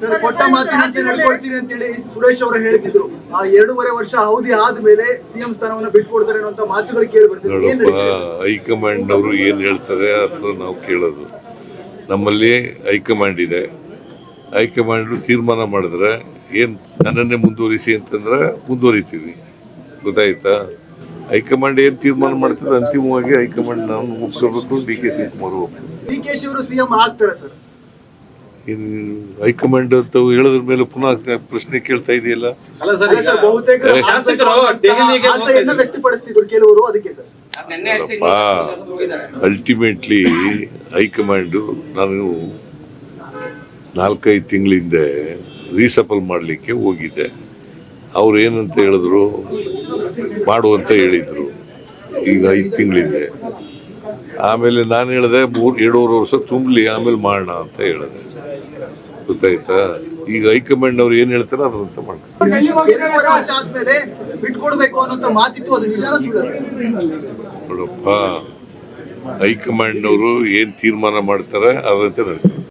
Sir ಕೊಟ್ಟ ಮಾತಿನಂತೆ ನಡ್ಕೊಳ್ತೀನಿ ಅಂತೇಳಿ ಸುರೇಶ್ ಅವರು ಹೇಳ್ತಿದ್ರು. ಆ ಎರಡೂವರೆ ವರ್ಷ ಅವಧಿ ಆದ್ಮೇಲೆ ಸಿಎಂ ಸ್ಥಾನವನ್ನ ಬಿಟ್ಕೊಡ್ತಾರೆ ಅನ್ನುವಂತ ಮಾತುಗಳು ಕೇಳಿ ಬರ್ತಿದ್ರು? ಹೈಕಮಾಂಡ್ ಅವರು ಏನ್ ಹೇಳ್ತಾರೆ ಅಥವಾ ನಾವು ಕೇಳೋದು. ನಮ್ಮಲ್ಲಿ ಹೈಕಮಾಂಡ್ ಇದೆ. ಹೈಕಮಾಂಡ್ ತೀರ್ಮಾನ ಮಾಡಿದ್ರೆ ಏನು ನನ್ನನ್ನೇ ಮುಂದುವರಿಸಿ ಅಂತಂದ್ರೆ ಮುಂದುವರಿತೀವಿ. ಗೊತ್ತಾಯ್ತಾ? ಹೈಕಮಾಂಡ್ ಏನು ತೀರ್ಮಾನ ಮಾಡ್ತಾರೆ ಅಂತಿಮವಾಗಿ ಹೈಕಮಾಂಡ್ ನಾವು ಒಪ್ಕೋಬೇಕು D K Shivakumar D K ಶಿವರು CM ಆಗ್ತಾರೆ ಸರ್. ಹೈಕಮಾಂಡ್ ಅಂತ ಹೇಳಿದ್ರ ಮೇಲೆ ಪುನಃ ಪ್ರಶ್ನೆ ಕೇಳ್ತಾ ಇದೆಯಲ್ಲ ಅಲ್ಲ ಸರ್ ಸರ್ ಬಹುತೇಕ ಏ. ಶಾಸಕರು ದೆಹಲಿಗೆ ಹೋಗ್ತಾ ಆಸೆಯನ್ನ ಇದ್ದಾರೆ. ವ್ಯಕ್ತಪಡಿಸ್ತಿದ್ರು ಕೆಲವರು ಅದಕ್ಕೆ ಸರ್ ನಿನ್ನೆ ಅಷ್ಟೇ ಅಲ್ಲಪ್ಪ. ಶಾಸಕರು ಹೋಗಿದ್ದಾರೆ ಅಲ್ಟಿಮೇಟ್ಲಿ ಹೈಕಮಾಂಡ್ ನಾನು ನಾಲ್ಕೈದು ತಿಂಗಳಿಂದ ರೀಸಫಲ್ ಮಾಡಲಿಕ್ಕೆ ಹೋಗಿದ್ದೆ ಅವ್ರು ಏನಂತ ಹೇಳಿದ್ರು ಮಾಡು ಅಂತ ಹೇಳಿದ್ರು ಈಗ ಐದು ತಿಂಗಳಿಂದೆ ಆಮೇಲೆ ನಾನು ಹೇಳಿದೆ ಮೂರು ಎರಡೂವರೆ ವರ್ಷ ತುಂಬಲಿ ಆಮೇಲೆ ಮಾಡೋಣ ಅಂತ ಹೇಳಿದೆ ಗೊತ್ತಾಯ್ತಾ? ಈಗ ಹೈಕಮಾಂಡ್ ಅವ್ರು ಏನು ಹೇಳ್ತಾರೆ ಅದಂತ ಮಾಡ್ತಾರೆ. ನೋಡಪ್ಪ ಹೈಕಮಾಂಡ್ ಅವರು ಏನು ತೀರ್ಮಾನ ಮಾಡ್ತಾರೆ ಅದಂತೆ ನಡೀತಾರೆ